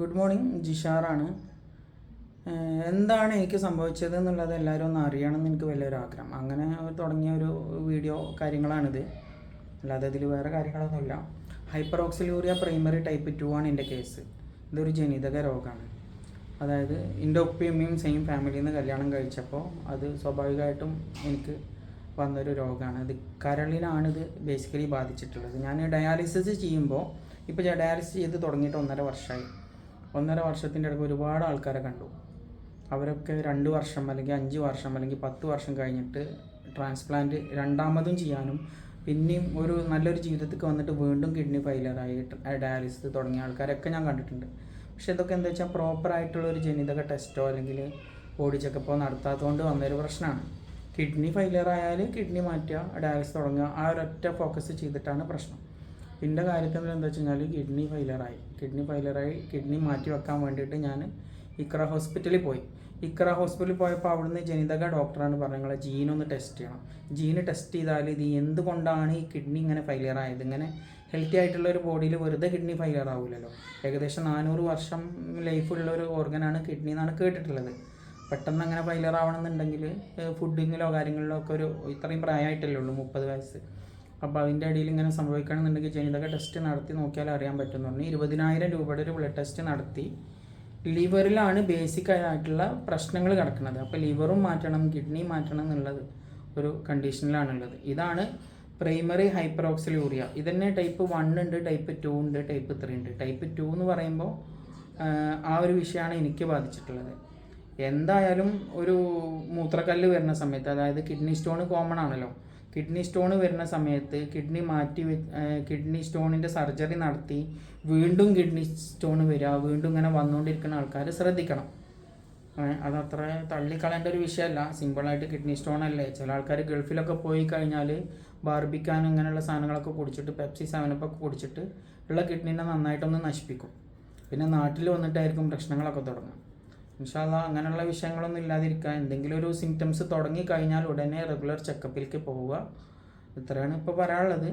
Good morning ജിഷാറാണ്. എന്താണ് എനിക്ക് സംഭവിച്ചത് എന്നുള്ളത് എല്ലാവരും ഒന്ന് അറിയണമെന്ന് എനിക്ക് വലിയൊരു ആഗ്രഹം. അങ്ങനെ തുടങ്ങിയ ഒരു വീഡിയോ കാര്യങ്ങളാണിത്. അല്ലാതെ ഇതിൽ വേറെ കാര്യങ്ങളൊന്നുമില്ല. Hyperoxaluria primary type two ആണ് എന്റെ കേസ്. ഇതൊരു ജനിതക രോഗമാണ്. അതായത് എന്റെ ഒപ്പിയമ്മയും സെയിം ഫാമിലിയിൽ നിന്ന് കല്യാണം കഴിച്ചപ്പോൾ അത് സ്വാഭാവികമായിട്ടും എനിക്ക് വന്നൊരു രോഗമാണ്. ഇത് കരളിനാണ് ഇത് ബേസിക്കലി ബാധിച്ചിട്ടുള്ളത്. ഞാൻ ഡയാലിസിസ് ചെയ്യുമ്പോൾ ഇപ്പോൾ ഡയാലിസിസ് ചെയ്ത് തുടങ്ങിയിട്ട് ഒന്നര വർഷമായി ഒന്നര വർഷത്തിന്റെ ഇടയ്ക്ക് ഒരുപാട് ആൾക്കാരെ കണ്ടു. അവരൊക്കെ രണ്ട് വർഷം അല്ലെങ്കിൽ അഞ്ച് വർഷം അല്ലെങ്കിൽ പത്ത് വർഷം കഴിഞ്ഞിട്ട് ട്രാൻസ്പ്ലാന്റ് രണ്ടാമതും ചെയ്യാനും പിന്നെയും ഒരു നല്ലൊരു ജീവിതത്തിലേക്ക് വന്നിട്ട് വീണ്ടും കിഡ്നി ഫെയിലറായി ഡയാലിസിസ് തുടങ്ങിയ ആൾക്കാരൊക്കെ ഞാൻ കണ്ടിട്ടുണ്ട്. പക്ഷേ ഇതൊക്കെ എന്താ വെച്ചാൽ പ്രോപ്പറായിട്ടുള്ള ഒരു ജനിതക ടെസ്റ്റോ അല്ലെങ്കിൽ ബോഡി ചെക്കപ്പോ നടത്താത്തതുകൊണ്ട് വന്നൊരു പ്രശ്നമാണ്. കിഡ്നി ഫെയിലർ കിഡ്നി മാറ്റുക ഡയാലിസിസ് തുടങ്ങുക ആ ഒരൊറ്റ ഫോക്കസ് ചെയ്തിട്ടാണ് പ്രശ്നം. എന്റെ കാര്യത്തിൽ എന്താ വെച്ച് കഴിഞ്ഞാൽ കിഡ്നി ഫെയിലറായി കിഡ്നി ഫെയിലറായി കിഡ്നി മാറ്റി വെക്കാൻ വേണ്ടിയിട്ട് ഞാൻ ഇക്ര ഹോസ്പിറ്റലിൽ പോയി. ഇക്ര ഹോസ്പിറ്റലിൽ പോയപ്പോൾ അവിടുന്ന് ജനിതക ഡോക്ടറാണ് പറഞ്ഞത് ജീൻ ഒന്ന് ടെസ്റ്റ് ചെയ്യണം. ജീന് ടെസ്റ്റ് ചെയ്താൽ ഇത് എന്തുകൊണ്ടാണ് ഈ കിഡ്നി ഇങ്ങനെ ഫെയിലിയർ ആയത്? ഇങ്ങനെ ഹെൽത്തി ആയിട്ടുള്ള ഒരു ബോഡിയിൽ വെറുതെ കിഡ്നി ഫെയിലിയർ ആവില്ലല്ലോ ഏകദേശം നാനൂറ് വർഷം ലൈഫുള്ള ഒരു ഓർഗനാണ് കിഡ്നി എന്നാണ് കേട്ടിട്ടുള്ളത്. പെട്ടെന്ന് അങ്ങനെ ഫെയിലിയർ ആവണമെന്നുണ്ടെങ്കിൽ ഫുഡിങ്ങിലോ കാര്യങ്ങളിലോ ഒക്കെ ഒരു ഇത്രയും പ്രായമായിട്ടല്ലേ ഉള്ളൂ മുപ്പത് വയസ്സ്. അപ്പോൾ അതിന്റെ ഇടയിൽ ഇങ്ങനെ സംഭവിക്കണമെന്നുണ്ടെങ്കിൽ ജനിതക ടെസ്റ്റ് നടത്തി നോക്കിയാൽ അറിയാൻ പറ്റുന്നു ഇരുപതിനായിരം രൂപയുടെ ഒരു ബ്ലഡ് ടെസ്റ്റ് നടത്തി. ലിവറിലാണ് ബേസിക് ആയിട്ടുള്ള പ്രശ്നങ്ങൾ കിടക്കുന്നത്. അപ്പോൾ ലിവറും മാറ്റണം കിഡ്നി മാറ്റണം എന്നുള്ളത് ഒരു കണ്ടീഷനിലാണുള്ളത്. ഇതാണ് പ്രൈമറി ഹൈപ്പറോക്സിലൂറിയ ഇതന്നെ ടൈപ്പ് വൺ ഉണ്ട് ടൈപ്പ് ടു ഉണ്ട് ടൈപ്പ് ത്രീ ഉണ്ട്. ടൈപ്പ് ടു എന്ന് പറയുമ്പോൾ ആ ഒരു വിഷയമാണ് എനിക്ക് ബാധിച്ചിട്ടുള്ളത്. എന്തായാലും ഒരു മൂത്രക്കല്ല് വരുന്ന സമയത്ത് അതായത് കിഡ്നി സ്റ്റോൺ കോമൺ ആണല്ലോ കിഡ്നി സ്റ്റോൺ വരുന്ന സമയത്ത് കിഡ്നി മാറ്റി കിഡ്നി സ്റ്റോണിന്റെ സർജറി നടത്തി വീണ്ടും കിഡ്നി സ്റ്റോൺ വരിക വീണ്ടും ഇങ്ങനെ വന്നുകൊണ്ടിരിക്കുന്ന ആൾക്കാർ ശ്രദ്ധിക്കണം. അത് അതത്ര തള്ളിക്കളയേണ്ട ഒരു വിഷയമല്ല. സിമ്പിളായിട്ട് കിഡ്നി സ്റ്റോൺ അല്ലേ? ചില ആൾക്കാർ ഗൾഫിലൊക്കെ പോയി കഴിഞ്ഞാൽ ബാർബിക്കാനും ഇങ്ങനെയുള്ള സാധനങ്ങളൊക്കെ കുടിച്ചിട്ട് പെപ്സി സെവനപ്പൊക്കെ കുടിച്ചിട്ട് ഉള്ള കിഡ്നീനെ നന്നായിട്ടൊന്ന് നശിപ്പിക്കും. പിന്നെ നാട്ടിൽ വന്നിട്ടായിരിക്കും പ്രശ്നങ്ങളൊക്കെ തുടങ്ങുക. ഇൻഷാല്ല അങ്ങനെയുള്ള വിഷയങ്ങളൊന്നും ഇല്ലാതിരിക്കുക എന്തെങ്കിലും ഒരു സിംറ്റംസ് തുടങ്ങി കഴിഞ്ഞാൽ ഉടനെ റെഗുലർ ചെക്കപ്പിലേക്ക് പോവുക. ഇത്രയാണ് ഇപ്പോൾ പറയാനുള്ളത്.